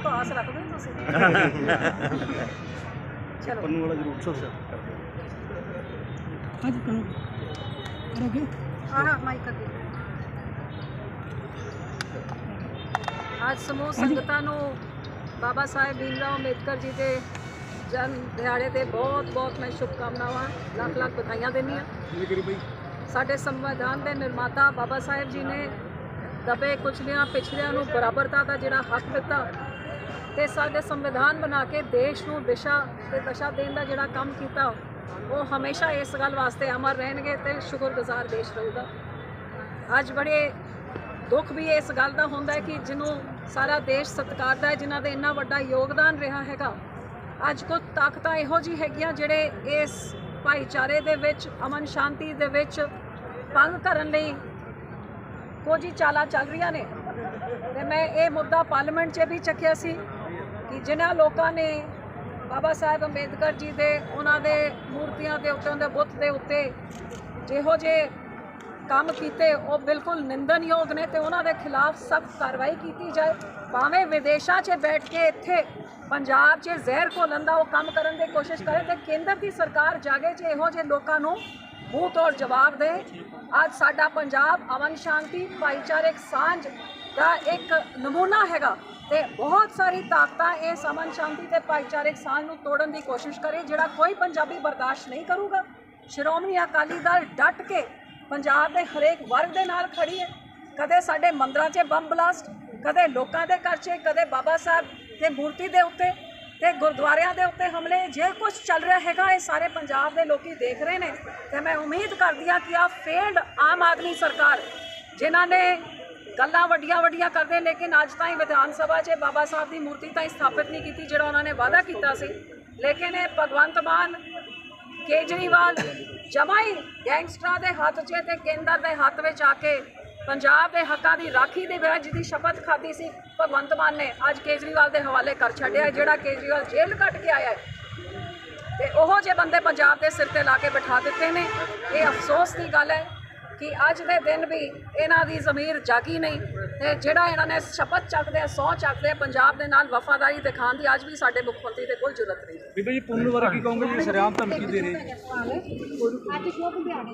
ਤੋਂ ਆਸ ਰੱਖਦੇ ਹੋ ਤੁਸੀਂ। ਚਲੋ। ਪੰਨੂ ਵਾਲਾ ਜ਼ਰੂਰ ਸਰ ਹਾਂਜੀ ਕਰੋ ਕਰੋਗੇ ਆਹ ਮਾਈਕ ਅੱਗੇ। ਅੱਜ ਸਮੂਹ ਸੰਗਤਾਂ ਨੂੰ ਬਾਬਾ ਸਾਹਿਬ ਭੀਮਰਾਓ ਅੰਬੇਦਕਰ ਜੀ ਦੇ ਜਨਮ ਦਿਹਾੜੇ ਤੇ ਬਹੁਤ ਬਹੁਤ ਮੈਂ ਸ਼ੁਭਕਾਮਨਾਵਾਂ ਲੱਖ ਲੱਖ ਵਧਾਈਆਂ ਦਿੰਦੀ ਹਾਂ। ਸਾਡੇ ਸੰਵਿਧਾਨ ਦੇ ਨਿਰਮਾਤਾ ਬਾਬਾ ਸਾਹਿਬ ਜੀ ਨੇ ਦਬੇ ਕੁਚਲਿਆਂ ਪਿਛੜਿਆਂ ਨੂੰ ਬਰਾਬਰਤਾ ਦਾ ਜਿਹੜਾ ਹੱਕ ਦਿੱਤਾ। ਤੇ ਸਾਡੇ ਸੰਵਿਧਾਨ ਬਣਾ ਕੇ ਦੇਸ਼ ਨੂੰ ਦਿਸ਼ਾ ਤੇ ਦਸ਼ਾ ਦੇਣ ਦਾ ਜਿਹੜਾ ਕੰਮ ਕੀਤਾ, ਉਹ ਹਮੇਸ਼ਾ ਇਸ ਗੱਲ ਵਾਸਤੇ ਅਮਰ ਰਹਿਣਗੇ ਤੇ ਸ਼ੁਕਰਗੁਜ਼ਾਰ ਦੇਸ਼ ਰਹੂਗਾ। ਅੱਜ ਬੜੇ ਦੁੱਖ ਵੀ ਇਸ ਗੱਲ ਦਾ ਹੁੰਦਾ ਹੈ ਕਿ ਜਿਹਨੂੰ ਸਾਰਾ ਦੇਸ਼ ਸਤਿਕਾਰਦਾ ਹੈ, ਜਿਨ੍ਹਾਂ ਦੇ ਇੰਨਾ ਵੱਡਾ ਯੋਗਦਾਨ ਰਿਹਾ ਹੈਗਾ, ਅੱਜ ਕੁਝ ਤਾਕਤਾਂ ਇਹੋ ਜਿਹੀ ਹੈਗੀਆਂ ਜਿਹੜੇ ਇਸ ਭਾਈਚਾਰੇ ਦੇ ਵਿੱਚ, ਅਮਨ ਸ਼ਾਂਤੀ ਦੇ ਵਿੱਚ ਭੰਗ ਕਰਨ ਲਈ ਕੁਝ ਹੀ ਚਾਲਾਂ ਚੱਲ ਰਹੀਆਂ ਨੇ। ਤੇ ਮੈਂ ਇਹ ਮੁੱਦਾ ਪਾਰਲੀਮੈਂਟ 'ਚ ਵੀ ਚੱਕਿਆ ਸੀ। ਕਿ ਜਿਨ੍ਹਾਂ ਲੋਕਾਂ ਨੇ ਬਾਬਾ ਸਾਹਿਬ ਅੰਬੇਦਕਰ ਜੀ ਦੇ, ਉਹਨਾਂ ਦੇ ਮੂਰਤੀਆਂ ਦੇ ਉੱਤੇ ਉਹਨਾਂ ਦੇ ਬੁੱਤ ਦੇ ਉੱਤੇ ਜਿਹੋ ਜੇ ਕੰਮ ਕੀਤੇ, ਉਹ ਬਿਲਕੁਲ ਨਿੰਦਨਯੋਗ ਨੇ ਤੇ ਉਹਨਾਂ ਦੇ ਖਿਲਾਫ ਸਖਤ ਕਾਰਵਾਈ ਕੀਤੀ ਜਾਏ। ਭਾਵੇਂ ਵਿਦੇਸ਼ਾਂ 'ਚ ਬੈਠ ਕੇ ਇੱਥੇ ਪੰਜਾਬ 'ਚ ਜ਼ਹਿਰ ਘੋਲਣ ਦਾ ਉਹ ਕੰਮ ਕਰਨ ਦੀ ਕੋਸ਼ਿਸ਼ ਕਰੇ ਤੇ ਕੇਂਦਰ ਦੀ ਸਰਕਾਰ ਜਾਗੇ ਜੇ ਇਹੋ ਜਿਹੇ ਲੋਕਾਂ ਨੂੰ ਮੂੰਹ ਤੋੜ ਜਵਾਬ ਦੇ। ਅੱਜ ਸਾਡਾ ਪੰਜਾਬ ਅਮਨ ਸ਼ਾਂਤੀ ਭਾਈਚਾਰਕ ਸਾਂਝ ਦਾ ਇੱਕ ਨਮੂਨਾ ਹੈਗਾ। ਤੇ ਬਹੁਤ ਸਾਰੀ ਤਾਕਤਾਂ ਇਹ ਸਮਨ ਸ਼ਾਂਤੀ ਤੇ ਭਾਈਚਾਰਕ ਸਾਂਝ ਨੂੰ ਤੋੜਨ ਦੀ ਕੋਸ਼ਿਸ਼ ਕਰੇ, ਜਿਹੜਾ ਕੋਈ ਪੰਜਾਬੀ ਬਰਦਾਸ਼ਤ ਨਹੀਂ ਕਰੂਗਾ। ਸ਼੍ਰੋਮਣੀ ਅਕਾਲੀ ਦਲ ਡਟ ਕੇ ਪੰਜਾਬ ਦੇ ਹਰੇਕ ਵਰਗ ਦੇ ਨਾਲ ਖੜੀ ਹੈ। ਕਦੇ ਸਾਡੇ ਮੰਦਰਾਂ 'ਚ ਬੰਬ ਬਲਾਸਟ, ਕਦੇ ਲੋਕਾਂ ਦੇ ਘਰ 'ਚ, ਕਦੇ ਬਾਬਾ ਸਾਹਿਬ ਦੇ ਮੂਰਤੀ ਦੇ ਉੱਤੇ ਤੇ ਗੁਰਦੁਆਰਿਆਂ ਦੇ ਉੱਤੇ ਹਮਲੇ। ਜੇ ਕੁਝ ਚੱਲ ਰਿਹਾ ਹੈਗਾ, ਇਹ ਸਾਰੇ ਪੰਜਾਬ ਦੇ ਲੋਕੀ ਦੇਖ ਰਹੇ ਨੇ। ਤੇ ਮੈਂ ਉਮੀਦ ਕਰਦੀ ਹਾਂ ਕਿ ਆ ਫੇਲਡ ਆਮ ਆਦਮੀ ਸਰਕਾਰ, ਜਿਨ੍ਹਾਂ ਨੇ ਗੱਲਾਂ ਵੱਡੀਆਂ ਵੱਡੀਆਂ ਕਰਦੇ, ਲੇਕਿਨ ਅੱਜ ਤਾਈਂ ਵਿਧਾਨ ਸਭਾ 'ਚ ਬਾਬਾ ਸਾਹਿਬ ਦੀ ਮੂਰਤੀ ਤਾਈਂ ਸਥਾਪਿਤ ਨਹੀਂ ਕੀਤੀ, ਜਿਹੜਾ ਉਹਨਾਂ ਨੇ ਵਾਅਦਾ ਕੀਤਾ ਸੀ। ਲੇਕਿਨ ਇਹ ਭਗਵੰਤ ਮਾਨ, ਕੇਜਰੀਵਾਲ ਜਮਾਈ ਗੈਂਗਸਟਰਾਂ ਦੇ ਹੱਥ 'ਚ ਤੇ ਕੇਂਦਰ ਦੇ ਹੱਥ ਵਿੱਚ ਆ ਕੇ ਪੰਜਾਬ ਦੇ ਹੱਕਾਂ ਦੀ ਰਾਖੀ ਦੇ ਵਿੱਚ ਜਿਹਦੀ ਸ਼ਪਥ ਖਾਧੀ ਸੀ, ਭਗਵੰਤ ਮਾਨ ਨੇ ਅੱਜ ਕੇਜਰੀਵਾਲ ਦੇ ਹਵਾਲੇ ਕਰ ਛੱਡਿਆ ਜਿਹੜਾ ਕੇਜਰੀਵਾਲ ਜੇਲ੍ਹ ਕੱਟ ਕੇ ਆਇਆ ਹੈ। ਤੇ ਉਹੋ ਜਿਹੇ ਬੰਦੇ ਪੰਜਾਬ ਦੇ ਸਿਰ ਤੇ ਲਾ ਕੇ ਬਿਠਾ ਦਿੱਤੇ ਨੇ। ਇਹ ਅਫਸੋਸ ਦੀ ਗੱਲ ਹੈ। ਕਿ ਅੱਜ ਦੇ ਦਿਨ ਵੀ ਇਹਨਾਂ ਦੀ ਜ਼ਮੀਰ ਜਾਗੀ ਨਹੀਂ ਤੇ ਜਿਹੜਾ ਇਹਨਾਂ ਨੇ ਸ਼ਪਥ ਚੱਕਦੇ ਆ ਸਹੁੰ ਚੱਕਦੇ ਆ ਪੰਜਾਬ ਦੇ ਨਾਲ ਵਫਾਦਾਰੀ ਦਿਖਾਉਣ ਦੀ ਅੱਜ ਵੀ ਸਾਡੇ ਮੁੱਖ ਮੰਤਰੀ ਦੇ ਕੋਲ ਜੁਰਤ ਨਹੀਂ। ਬੀਬੀ ਜੀ ਪੰਨੂ ਕੀ ਕਹੋਗੇ ਜੀ? ਸ਼ਰਿਆਮ ਧਮਕੀ ਦੇ ਰਹੇ।